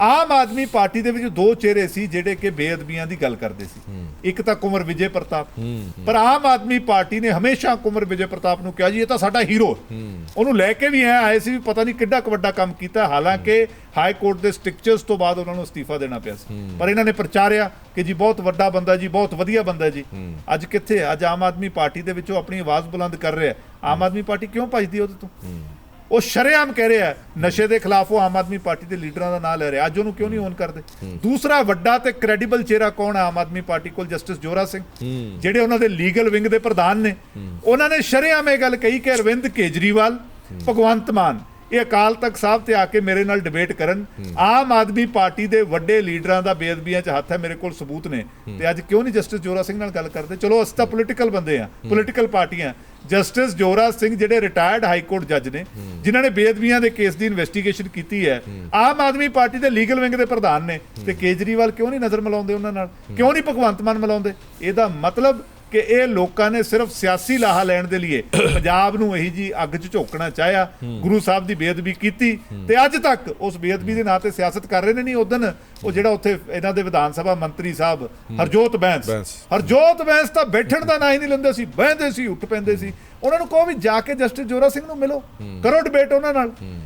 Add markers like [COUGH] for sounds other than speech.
ਆਮ Aadmi party ਦੇ ਵਿੱਚ ਦੋ ਚਿਹਰੇ ਸੀ ਜਿਹੜੇ ਕਿ ਬੇਅਦਬੀਆਂ ਦੀ ਗੱਲ ਕਰਦੇ ਸੀ। ਇੱਕ ਤਾਂ ਕੁਮਰ ਵਿਜੇ ਪ੍ਰਤਾਪ। ਪਰ ਆਮ ਆਦਮੀ ਪਾਰਟੀ ਨੇ ਹਮੇਸ਼ਾ ਕੁਮਰ ਵਿਜੇ ਪ੍ਰਤਾਪ ਨੂੰ ਕਿਹਾ ਜੀ ਇਹ ਤਾਂ ਸਾਡਾ ਹੀਰੋ ਉਹਨੂੰ ਲੈ ਕੇ ਵੀ ਆਏ ਸੀ ਵੀ ਪਤਾ ਨਹੀਂ ਕਿੱਡਾ ਵੱਡਾ ਕੰਮ ਕੀਤਾ। ਹਾਲਾਂਕਿ ਹਾਈ ਕੋਰਟ ਦੇ ਸਟ੍ਰਿਕਚਰਸ ਤੋਂ ਬਾਅਦ ਉਹਨਾਂ ਨੂੰ ਅਸਤੀਫਾ ਦੇਣਾ ਪਿਆ ਸੀ। ਪਰ ਇਹਨਾਂ ਨੇ ਪ੍ਰਚਾਰਿਆ ਕਿ ਜੀ ਬਹੁਤ ਵੱਡਾ ਬੰਦਾ ਜੀ ਬਹੁਤ ਵਧੀਆ ਬੰਦਾ ਜੀ। ਅੱਜ ਕਿੱਥੇ? ਅੱਜ ਆਮ ਆਦਮੀ ਪਾਰਟੀ ਦੇ ਵਿੱਚੋਂ ਆਪਣੀ ਆਵਾਜ਼ ਬੁਲੰਦ ਕਰ ਰਿਹਾ। ਆਮ ਆਦਮੀ ਪਾਰਟੀ ਕਿਉਂ ਭੱਜਦੀ ਉਹਦੇ ਤੋਂ? ਉਹ ਸ਼ਰੇਆਮ ਕਹਿ ਰਿਹਾ ਨਸ਼ੇ ਦੇ ਖਿਲਾਫ ਉਹ ਆਮ ਆਦਮੀ ਪਾਰਟੀ ਦੇ ਲੀਡਰਾਂ ਦਾ ਨਾਂ ਲੈ ਰਿਹਾ ਅੱਜ ਉਹਨੂੰ ਕਿਉਂ ਨਹੀਂ ਓਨ ਕਰਦੇ? ਦੂਸਰਾ ਵੱਡਾ ਤੇ ਕ੍ਰੈਡੀਬਲ ਚਿਹਰਾ ਕੌਣ ਹੈ ਆਮ ਆਦਮੀ ਪਾਰਟੀ ਕੋਲ? ਜਸਟਿਸ ਜੋਰਾ ਸਿੰਘ। ਜਿਹੜੇ ਉਹਨਾਂ ਦੇ ਲੀਗਲ ਵਿੰਗ ਦੇ ਪ੍ਰਧਾਨ ਨੇ। ਉਹਨਾਂ ਨੇ ਸ਼ਰੇਆਮ ਇਹ ਗੱਲ ਕਹੀ ਕਿ ਅਰਵਿੰਦ ਕੇਜਰੀਵਾਲ ਭਗਵੰਤ ਮਾਨ ਇਹ ਅਕਾਲ ਤਖਤ ਸਾਹਿਬ ਤੇ ਆ ਕੇ ਮੇਰੇ ਨਾਲ ਡਿਬੇਟ ਕਰਨ। ਆਮ ਆਦਮੀ ਪਾਰਟੀ ਦੇ ਵੱਡੇ ਲੀਡਰਾਂ ਦਾ ਬੇਅਦਬੀਆਂ 'ਚ ਹੱਥ ਹੈ ਮੇਰੇ ਕੋਲ ਸਬੂਤ ਨੇ। ਤੇ ਅੱਜ ਕਿਉਂ ਨਹੀਂ ਜਸਟਿਸ ਜੋਰਾ ਸਿੰਘ ਨਾਲ ਗੱਲ ਕਰਦੇ? ਚਲੋ ਅਸੀਂ ਤਾਂ ਪੋਲੀਟੀਕਲ ਬੰਦੇ ਆ ਪੋਲੀਟੀਕਲ ਪਾਰਟੀਆਂ। ਜਸਟਿਸ ਜੋਰਾ ਸਿੰਘ ਜਿਹੜੇ ਰਿਟਾਇਰਡ ਹਾਈ ਕੋਰਟ ਜੱਜ ਨੇ ਜਿਨ੍ਹਾਂ ਨੇ ਬੇਅਦਬੀਆਂ ਦੇ ਕੇਸ ਦੀ ਇਨਵੈਸਟੀਗੇਸ਼ਨ ਕੀਤੀ ਹੈ ਆਮ ਆਦਮੀ ਪਾਰਟੀ ਦੇ ਲੀਗਲ ਵਿੰਗ ਦੇ ਪ੍ਰਧਾਨ ਨੇ ਤੇ ਕੇਜਰੀਵਾਲ ਕਿਉਂ ਨਹੀਂ ਨਜ਼ਰ ਮਿਲਾਉਂਦੇ ਉਹਨਾਂ ਨਾਲ? ਕਿਉਂ ਨਹੀਂ ਭਗਵੰਤ ਮਾਨ ਮਿਲਾਉਂਦੇ? ਇਹਦਾ ਮਤਲਬ ਕਿ ਇਹ ਲੋਕਾਂ ਨੇ ਸਿਰਫ ਸਿਆਸੀ ਲਾਹਾ ਲੈਣ ਦੇ ਲਈ [COUGHS] ਪੰਜਾਬ ਨੂੰ ਇਹੀ ਜੀ ਅੱਗ 'ਚ ਝੋਕਣਾ ਚਾਹਿਆ। ਗੁਰੂ ਸਾਹਿਬ ਦੀ ਬੇਅਦਬੀ ਕੀਤੀ ਤੇ ਅੱਜ ਤੱਕ ਉਸ ਬੇਅਦਬੀ ਦੇ ਨਾਂ ਤੇ ਸਿਆਸਤ ਕਰ ਰਹੇ ਨੇ ਨਹੀਂ ਉਦੋਂ ਉਹ ਜਿਹੜਾ ਉੱਥੇ ਇਹਨਾਂ ਦੇ ਵਿਧਾਨ ਸਭਾ ਮੰਤਰੀ ਸਾਹਿਬ ਹਰਜੋਤ ਬੈਂਸ। ਹਰਜੋਤ ਬੈਂਸ ਤਾਂ ਬੈਠਣ ਦਾ ਨਾਂ ਹੀ ਨਹੀਂ ਲੈਂਦੇ ਸੀ ਬਹਿੰਦੇ ਸੀ ਉੱਠ ਪੈਂਦੇ ਸੀ। ਉਹਨਾਂ ਨੂੰ ਕਹੋ ਵੀ ਜਾ ਕੇ ਜਸਟਿਸ ਜੋਰਾ ਸਿੰਘ ਨੂੰ ਮਿਲੋ। ਕਰੋ ਡਿਬੇਟ ਉਹਨਾਂ ਨਾਲ।